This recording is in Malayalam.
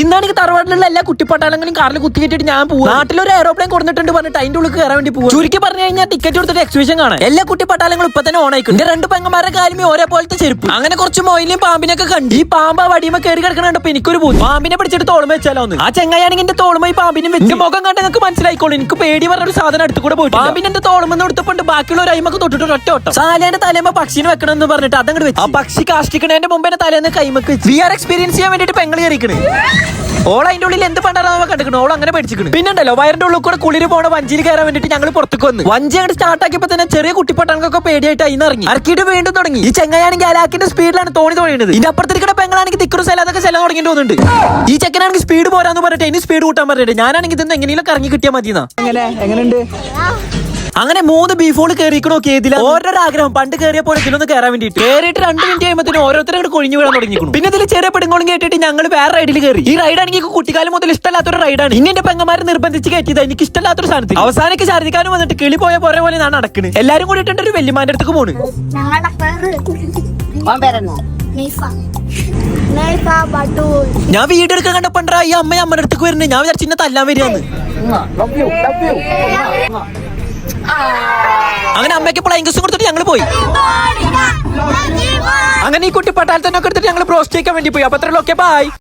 ഇന്നാണെങ്കിൽ തറവാട്ടിലുള്ള എല്ലാ കുട്ടിപ്പട്ടാളങ്ങളും കാറിൽ കുത്തി കെട്ടിട്ട് ഞാൻ പോകും നാട്ടിലൊരു എയറോപ്ലെയിൻ കൊടുത്തിട്ടുണ്ട് പറഞ്ഞിട്ട് അതിന്റെ ഉള്ളിൽ കയറാൻ വേണ്ടി പോകും ചുരുക്കി പറഞ്ഞു കഴിഞ്ഞാൽ ടിക്കറ്റ് കൊടുത്തിട്ട് എക്സിബിഷൻ കാണാൻ. എല്ലാ കുട്ടിപ്പട്ടാളങ്ങളും ഇപ്പൊ തന്നെ ഓണായിക്കും എന്റെ രണ്ട് പെങ്ങന്മാരുടെ കാലുമേ ഒരേ പോലത്തെ ചെരുപ്പ്. അങ്ങനെ കുറച്ച് മൊയിലും പാമ്പിനൊക്കെ കണ്ടു ഈ പാമ്പ വടിയുമ്പോ കയറി കിടക്കണപ്പോ എനിക്കൊരു പോകും പാമ്പിനെ പിടിച്ചിട്ട് തോളുമ വെച്ചാലോ ആ ചെങ്ങായാണെങ്കിൽ എന്റെ തോളുമായി പാമ്പിനും വെച്ച്. മുഖം കണ്ട് നിങ്ങൾക്ക് മനസ്സിലായിക്കോളൂ. എനിക്ക് പേടി പറഞ്ഞ ഒരു സാധനം അടുത്ത് കൂടെ പോയിട്ട് പാമ്പിന് എന്റെ തോളുമെന്ന് ബാക്കിയുള്ള ഒരു അയിമക്ക് തൊട്ടിട്ട് ഒറ്റ ഓട്ടം സാലേന്റെ തലേമ പക്ഷിനെ വെക്കണമെന്ന് പറഞ്ഞിട്ട് അതങ്ങോട്ട് വെച്ച്. ആ പക്ഷി കാഷ്ടിക്കണേന്റെ മുമ്പേ തലേന്ന് കൈമക്ക് വി ആർ എക്സ്പീരിയൻസ് ചെയ്യാൻ വേണ്ടിട്ട് പെങ്ങൾ കയറിക്കണ് ഓൾ അതിന്റെ ഉള്ളിൽ എന്ത് പണ്ടാറാ കണ്ടിക്കണു ഓൾ അങ്ങനെ പഠിച്ചിക്കണ് പിന്നെണ്ടല്ലോ വയറിന്റെ ഉള്ളിൽ കൂടെ കുളിര് പോണ വഞ്ചിയിൽ കയറാൻ വേണ്ടിട്ട് ഞങ്ങൾ പുറത്തേക്ക് വന്നു. വഞ്ചി അങ്ങോട്ട് സ്റ്റാർട്ട് ആക്കിയപ്പോ തന്നെ ചെറിയ കുട്ടിപ്പട്ടങ്ങൾക്കൊക്കെ പേടിയായിട്ട് അതിന് ഇറങ്ങി. ഇറക്കിയിട്ട് വീണ്ടും തുടങ്ങി. ഈ ചെങ്ങായാണെങ്കിൽ അലാക്കിന്റെ സ്പീഡിലാണ് തോണി തോണിയത് ഇതിന്റെ അപ്പുറത്തിരിക്കണ പെങ്ങളാണെങ്കിൽ തിക്കറും സ്ഥലത്തൊക്കെ സ്ഥലം തുടങ്ങിയിട്ട് തോന്നുന്നുണ്ട്. ഈ ചെക്കനാണെങ്കിൽ സ്പീഡ് പോരാന്ന് പറഞ്ഞിട്ട് ഇനി സ്പീഡ് കൂട്ടാൻ പറഞ്ഞിട്ട് ഞാനാണെങ്കിൽ ഇതൊന്നും എങ്ങനെയും ഇറങ്ങി കിട്ടിയാൽ മതിയെന്നാ. എങ്ങനെ? എങ്ങനെയുണ്ട്? അങ്ങനെ മൂന്ന് ബീഫോൾ കയറിക്കണോ കേതില ഓരോരോ ആഗ്രഹം പണ്ട് കയറിയ പോലെ ഇതിലൊന്ന് കയറാൻ വേണ്ടിട്ട് കയറിയിട്ട് രണ്ട് മിനിറ്റ് കഴിയുമ്പോൾ ഓരോരുത്തരും കൂടെ കൊഴിഞ്ഞു വീഴാൻ തുടങ്ങിക്കുന്നു പിന്നെ ഇതിൽ ചെറിയ പെടുങ്ങോളും കേട്ടിട്ട് ഞങ്ങൾ വേറെ റൈഡിൽ കയറി ഈ റൈഡ് ആണെങ്കിൽ കുട്ടിക്കാലം മുതൽ ഇഷ്ടമല്ലാത്തൊരു റൈഡാണ് ഇനി എന്റെ പെങ്ങന്മാരെ നിർബന്ധിച്ച് കയറ്റിയത് എനിക്ക് ഇഷ്ടമല്ലാത്തൊരു സാധനത്തിൽ അവസാനിക്ക് ഛർദിക്കാനും വന്നിട്ട് കിളി പോയ പോലെ പോലെ ഞാൻ നടക്കുന്നത് എല്ലാരും കൂടി ഇട്ടുണ്ട് ഒരു വെല്ലുമാന്റെ അടുത്തേക്ക് പോണ്. ഞാൻ വീട് എടുക്കാൻ കണ്ടപ്പോണ്ടാ ഈ അമ്മ അമ്മയുടെ അടുത്തേക്ക് വരുന്നത്. ഞാൻ വിചാരിച്ചു ഇന്നെ തല്ലാൻ വരികയാണ് ലവ് യു ലവ് യു അങ്ങനെ അമ്മയ്ക്ക് പ്ലൈങ്കസ് കൊടുത്തിട്ട് ഞങ്ങൾ പോയി. അങ്ങനെ ഈ കുട്ടി പട്ടാളത്തിനൊക്കെ എടുത്തിട്ട് ഞങ്ങൾ പ്രോസ്റ്റേക്കാൻ ചെയ്യാൻ വേണ്ടി പോയി. അപ്പൊ ഓക്കെ ബൈ